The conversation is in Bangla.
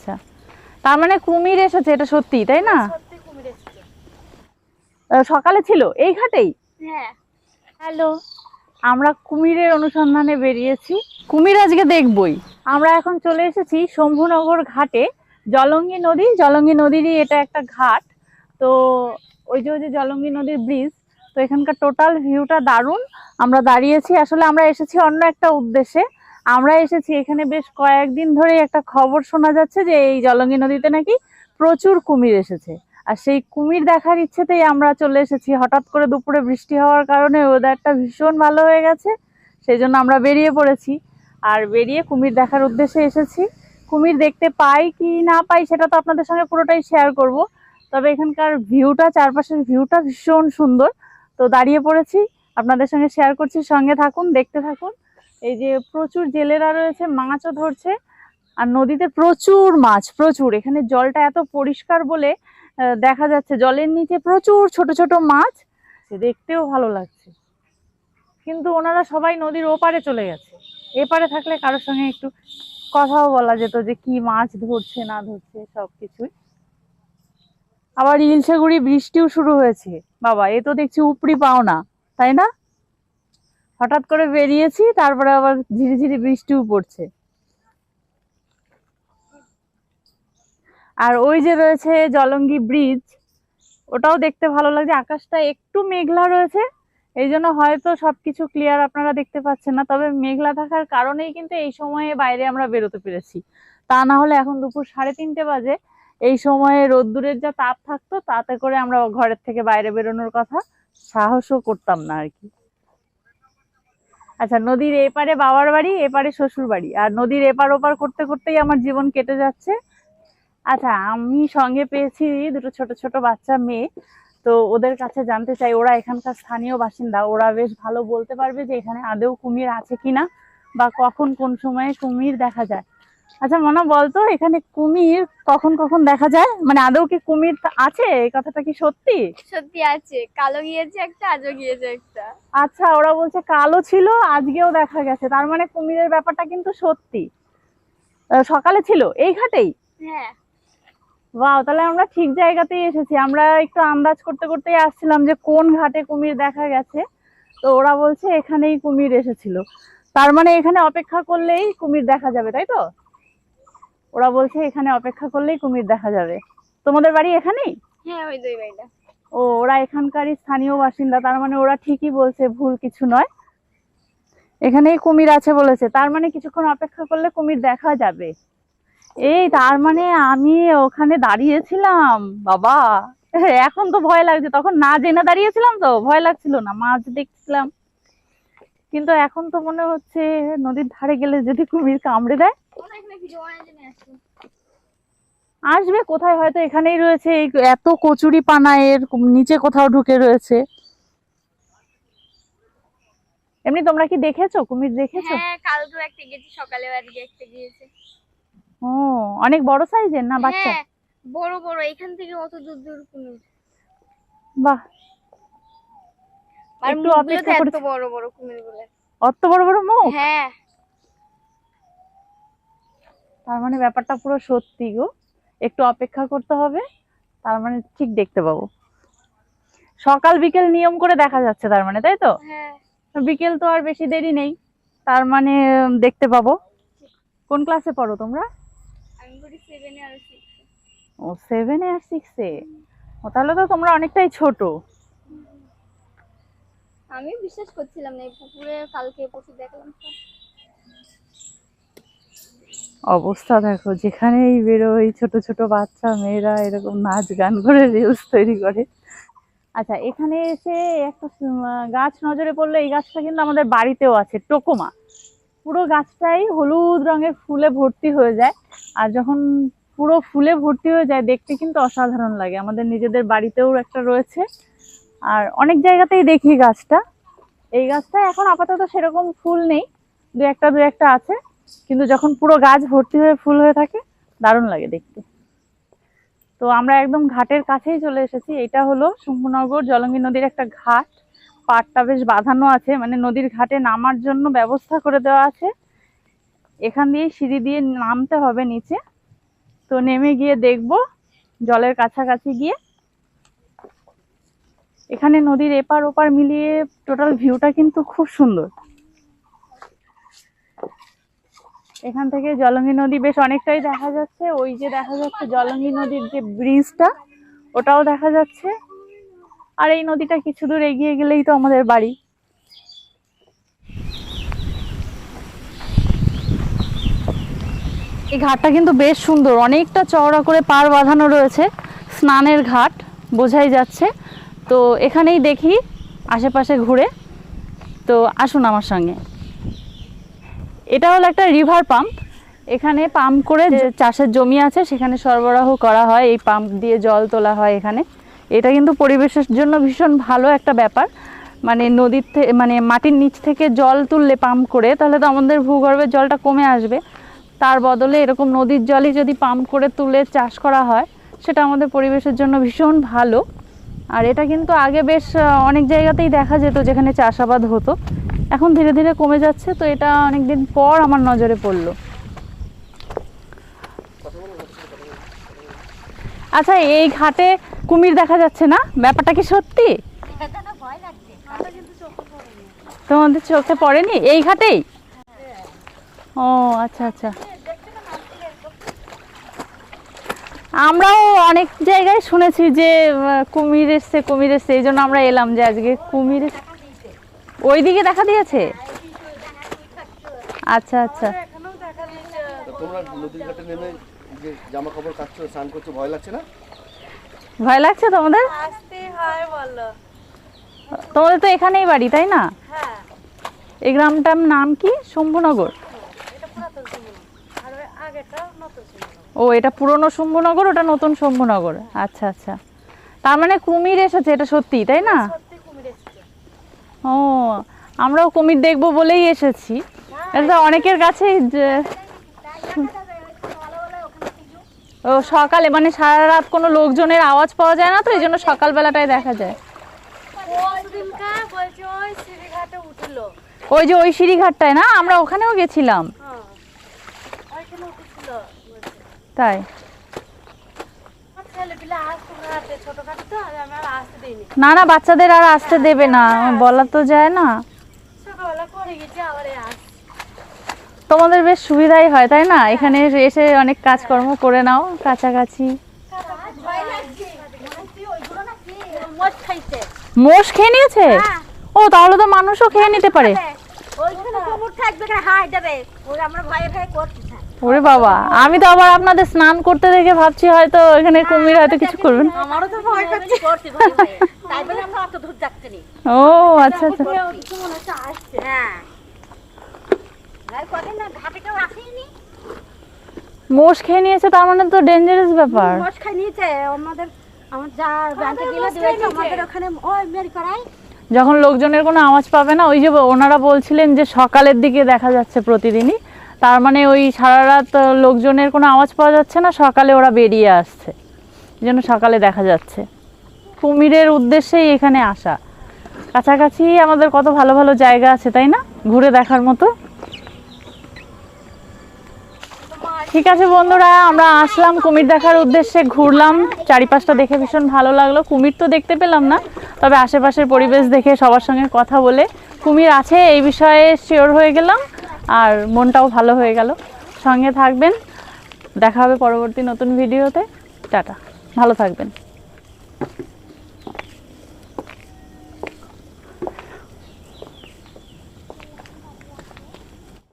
আচ্ছা। তার মানে কুমির এসেছে এটা সত্যি তাই না? সকালে ছিল এই ঘাটেই? হ্যাঁ। হ্যালো। আমরা কুমিরের অনুসন্ধানে বেরিয়েছি। কুমির আজকে দেখবই। আমরা এখন চলে এসেছি শম্ভুনগর ঘাটে জলঙ্গি নদী। জলঙ্গি নদীরই এটা একটা ঘাট। তো ওই যে ওই যে জলঙ্গি নদীর ব্রিজ তো এখানকার টোটাল ভিউটা দারুণ। আমরা দাঁড়িয়েছি আসলে আমরা এসেছি অন্য একটা উদ্দেশ্যে। আমরা এসেছি এখানে বেশ কয়েকদিন ধরে একটা খবর শোনা যাচ্ছে যে এই জলঙ্গি নদীতে নাকি প্রচুর কুমির এসেছে। আর সেই কুমির দেখার ইচ্ছেতেই আমরা চলে এসেছি। হঠাৎ করে দুপুরে বৃষ্টি হওয়ার কারণে ওয়েদারটা ভীষণ ভালো হয়ে গেছে সেই জন্য আমরা বেরিয়ে পড়েছি। আর বেরিয়ে কুমির দেখার উদ্দেশ্যে এসেছি। কুমির দেখতে পাই কি না পাই সেটা তো আপনাদের সঙ্গে পুরোটাই শেয়ার করব। তবে এখানকার ভিউটা চারপাশের ভিউটা ভীষণ সুন্দর। তো দাঁড়িয়ে পড়েছি। আপনাদের সঙ্গে শেয়ার করছি। সঙ্গে থাকুন, দেখতে থাকুন। এই যে প্রচুর জেলেরা রয়েছে, মাছও ধরছে, আর নদীতে প্রচুর মাছ, প্রচুর। এখানে জলটা এত পরিষ্কার বলে দেখা যাচ্ছে জলের নিচে প্রচুর ছোট ছোট মাছ দেখতেও ভালো লাগছে। কিন্তু ওনারা সবাই নদীর ওপারে চলে গেছে। এপারে থাকলে কারোর সঙ্গে একটু কথাও বলা যেত যে কি মাছ ধরছে, না ধরছে সব কিছুই আবার ইলশেগুড়ি বৃষ্টিও শুরু হয়েছে। বাবা, এ তো দেখছি উপরি পাও না তাই না? হঠাৎ করে বেরিয়েছি, তারপরে আবার ঝিরিঝিরি বৃষ্টিও পড়ছে। আর ওই যে রয়েছে জলঙ্গি ব্রিজ, ওটাও দেখতে ভালো লাগছে। আকাশটা একটু মেঘলা রয়েছে, এই জন্য হয়তো সবকিছু ক্লিয়ার আপনারা দেখতে পাচ্ছেন না। তবে মেঘলা থাকার কারণেই কিন্তু এই সময়ে বাইরে আমরা বেরোতে পেরেছি। তা না হলে এখন দুপুর সাড়ে তিনটে বাজে, এই সময়ে রোদ্দুরের যা তাপ থাকতো, তাতে করে আমরা ঘরের থেকে বাইরে বেরোনোর কথা সাহসও করতাম না আর কি। আচ্ছা নদীর এপারে বাবার বাড়ি, এপারে শ্বশুর বাড়ি। আর নদীর এপার ওপার করতে করতেই আমার জীবন কেটে যাচ্ছে। আচ্ছা আমি সঙ্গে পেয়েছি দুটো ছোট ছোট বাচ্চা মেয়ে। তো ওদের কাছে জানতে চাই, ওরা এখানকার স্থানীয় বাসিন্দা। ওরা বেশ ভালো বলতে পারবে যে এখানে আদৌ কুমির আছে কিনা বা কখন কোন সময়ে কুমির দেখা যায়। আচ্ছা মনে বলতো এখানে কুমির কখন কখন দেখা যায়? মানে আদৌ কি কুমির আছে? এই কথাটা কি সত্যি? সত্যি আছে। কালো গিয়েছে একটা আজও গিয়েছে একটা। আচ্ছা ওরা বলছে কালো ছিল আজকেও দেখা গেছে। তার মানে কুমিরের ব্যাপারটা কিন্তু সত্যি। সকালে ছিল এই ঘাটেই? হ্যাঁ। বাহ তাহলে আমরা ঠিক জায়গাতেই এসেছি। আমরা একটু আন্দাজ করতে করতেই আসছিলাম যে কোন ঘাটে কুমির দেখা গেছে। তো ওরা বলছে এখানেই কুমির এসেছিল। তার মানে এখানে অপেক্ষা করলেই কুমির দেখা যাবে তাই তো? ওরা বলছে এখানে অপেক্ষা করলেই কুমির দেখা যাবে। তোমাদের বাড়ি এখানেই? হ্যাঁ ওই দুই বাড়িটা। ও ওরা এখানকারই স্থানীয় বাসিন্দা তার মানে ওরা ঠিকই বলছে ভুল কিছু নয়। এখানেই কুমির আছে বলেছে তার মানে কিছুক্ষণ অপেক্ষা করলে কুমির দেখা যাবে। এই তার মানে আমি ওখানে দাঁড়িয়েছিলাম বাবা। এখন তো ভয় লাগছে তখন না জেনে দাঁড়িয়েছিলাম তো ভয় লাগছিল না মাছ দেখছিলাম। কিন্তু এখন তো মনে হচ্ছে নদীর ধারে গেলে যদি কুমির কামড়ে দেয় আসবে কোথায়? হয়তো এখানেই রয়েছে। এই এত কচুরি পানা এর নিচে কোথাও ঢুকে রয়েছে। এমনি তোমরা কি দেখেছ? কুমির দেখেছ? হ্যাঁ কালকেও একটা গেছি সকালে আজকে একটা গিয়েছে। ও অনেক বড় সাইজের না বাচ্চা? হ্যাঁ বড় বড়। এখান থেকে অত দূর দূর কুমির। বাহ। আর একটু অপেক্ষা করতে- বড় বড় কুমিরগুলো অত বড় বড় মুখ? হ্যাঁ। তার মানে ব্যাপারটা পুরো সত্যি গো। একটু অপেক্ষা করতে হবে তার মানে ঠিক দেখতে পাবো। সকাল বিকেল নিয়ম করে দেখা যাচ্ছে তার মানে তাই তো? হ্যাঁ। বিকেল তো আর বেশি দেরি নেই তার মানে দেখতে পাবো। কোন ক্লাসে পড়ো তোমরা? ও সেভেনে আর সিক্সে ও তাহলে তো তোমরা অনেকটাই ছোট। আমি বিশ্বাস করছিলাম না পুকুরে কালকে পশু দেখলাম। অবস্থা দেখো, যেখানেই বেরোয়, ছোট ছোট বাচ্চা, মেয়েরা এরকম নাচ গান করে রিলস তৈরি করে। আচ্ছা এখানে এসে একটা গাছ নজরে পড়ল এই গাছটা কিন্তু আমাদের বাড়িতেও আছে, টোকোমা। পুরো গাছটাই হলুদ রঙের ফুলে ভর্তি হয়ে যায়। আর যখন পুরো ফুলে ভর্তি হয়ে যায়, দেখতে কিন্তু অসাধারণ লাগে। আমাদের নিজেদের বাড়িতেও একটা রয়েছে। আর অনেক জায়গাতেই দেখি গাছটা। এই গাছটা এখন আপাতত সেরকম ফুল নেই। দু একটা দু একটা আছে। কিন্তু যখন পুরো গাছ ভর্তি হয়ে ফুল হয়ে থাকে, দারুণ লাগে দেখতে। তো আমরা একদম ঘাটের কাছেই চলে এসেছি। এটা হলো শম্ভুনগর জলঙ্গি নদীর একটা ঘাট। পাড়টা বেশ বাঁধানো আছে মানে নদীর ঘাটে নামার জন্য ব্যবস্থা করে দেওয়া আছে। এখান দিয়ে সিঁড়ি দিয়ে নামতে হবে নিচে। তো নেমে গিয়ে দেখব জলের কাছাকাছি গিয়ে। এখানে নদীর এপার ওপার মিলিয়ে টোটাল ভিউটা কিন্তু খুব সুন্দর। এখান থেকে জলঙ্গি নদী বেশ অনেকটাই দেখা যাচ্ছে। ওই যে দেখা যাচ্ছে জলঙ্গি নদীর যে ব্রিজটা ওটাও দেখা যাচ্ছে। আর এই নদীটা কিছু দূর এগিয়ে গেলেই তো আমাদের বাড়ি। এই ঘাটটা কিন্তু বেশ সুন্দর। অনেকটা চওড়া করে পার বাঁধানো রয়েছে। স্নানের ঘাট, বোঝাই যাচ্ছে। তো এখানেই দেখি, আশেপাশে ঘুরে। তো আসুন আমার সঙ্গে। এটা হলো একটা রিভার পাম্প এখানে পাম্প করে চাষের জমি আছে, সেখানে সরবরাহ করা হয়। এই পাম্প দিয়ে জল তোলা হয় এখানে। এটা কিন্তু পরিবেশের জন্য ভীষণ ভালো একটা ব্যাপার। মানে নদীর থেকে মানে মাটির নিচ থেকে জল তুললে পাম্প করে, তাহলে তো আমাদের ভূগর্ভের জলটা কমে আসবে। তার বদলে এরকম নদীর জলই যদি পাম্প করে তুলে চাষ করা হয়, সেটা আমাদের পরিবেশের জন্য ভীষণ ভালো। আর এটা কিন্তু আগে বেশ অনেক জায়গাতেই দেখা যেত যেখানে চাষাবাদ হতো। এখন ধীরে ধীরে কমে যাচ্ছে, তো এটা অনেক দিন পর আমার নজরে পড়ল। আচ্ছা এই ঘাটে কুমির দেখা যাচ্ছে না? ব্যাপারটা কি সত্যি? তোমাদের চোখে পড়েনি? এই ঘাটেই? ও আচ্ছা আচ্ছা। আমরাও অনেক জায়গায় শুনেছি যে কুমির এসছে কুমির এসছে, এই জন্য আমরা এলাম যে আজকে কুমির এস- ওইদিকে দেখা দিয়েছে? আচ্ছা আচ্ছা। তোমরা নদীর ঘাটে নেমে যে জামা কাপড় কাচছো স্নান করছ ভয় লাগছে না? ভয় লাগছে তোমাদের? তোমাদের তো এখানেই বাড়ি তাই না? এই গ্রামটার নাম কি? শম্ভুনগর? ও এটা পুরনো শম্ভুনগর ওটা নতুন শম্ভুনগর। আচ্ছা আচ্ছা। তার মানে কুমির এসেছে এটা সত্যি তাই না? ও আমরাও কুমির দেখব বলেই এসেছি। এটা অনেকের কাছে ও সকালে মানে সারা রাত কোনো লোকজনের আওয়াজ পাওয়া যায় না তো এই জন্য সকালবেলাটাই দেখা যায়। ওই যে ওই সিঁড়িঘাটটায় না আমরা ওখানেও গেছিলাম। তাই ছেলে পিলে আসতো ঘাটে ছোটখাটো তো আমি আর আসতে দিইনি না না বাচ্চাদের আর আসতে দেবে না বলা তো যায় না। তোমাদের বেশ সুবিধাই হয় তাই না? এখানে এসে অনেক কাজকর্ম করে নাও কাছাকাছি। মোষ খেয়ে নিয়েছে? ও তাহলে তো মানুষও খেয়ে নিতে পারে। ওইখানে কুকুর থাকবে হাই দেবে ওই আমরা ভয়ে ভয়ে থাকি ওরে বাবা আমি তো আবার আপনাদের স্নান করতে দেখে ভাবছি হয়তো এখানে কুমির হয়তো কিছু করবেন। আমারও তো ভয় করছে করছি। তাই বলে আমরা অত দূর যাচ্ছি না। ও আচ্ছা আচ্ছা। হ্যাঁ। না ঘাটে কেউ আসেনি মোষ খেয়ে নিয়েছে তার মানে তো ডেঞ্জারাস ব্যাপার। মশ খাই নিয়েছে আমাদের আমার যা ব্যাংকে গেলে দিয়েছে আমাদের ওখানে ওই মেরি করাই যখন লোকজনের কোনো আওয়াজ পাবে না ওই যে ওনারা বলছিলেন যে সকালের দিকে দেখা যাচ্ছে প্রতিদিনই। তার মানে ওই সারা রাত লোকজনের কোনো আওয়াজ পাওয়া যাচ্ছে না? সকালে ওরা বেরিয়ে আসছে। যেন সকালে দেখা যাচ্ছে। কুমিরের উদ্দেশ্যেই এখানে আসা। কাছাকাছি আমাদের কত ভালো ভালো জায়গা আছে, তাই না? ঘুরে দেখার মতো। ঠিক আছে বন্ধুরা, আমরা আসলাম কুমির দেখার উদ্দেশ্যে, ঘুরলাম। চারিপাশটা দেখে ভীষণ ভালো লাগল। কুমির তো দেখতে পেলাম না, তবে আশেপাশের পরিবেশ দেখে সবার সঙ্গে কথা বলে কুমির আছে, এই বিষয়ে শিওর হয়ে গেলাম। আর মনটাও ভালো হয়ে গেল। সঙ্গে থাকবেন। দেখা হবে পরবর্তী নতুন ভিডিওতে। টাটা। ভালো থাকবেন।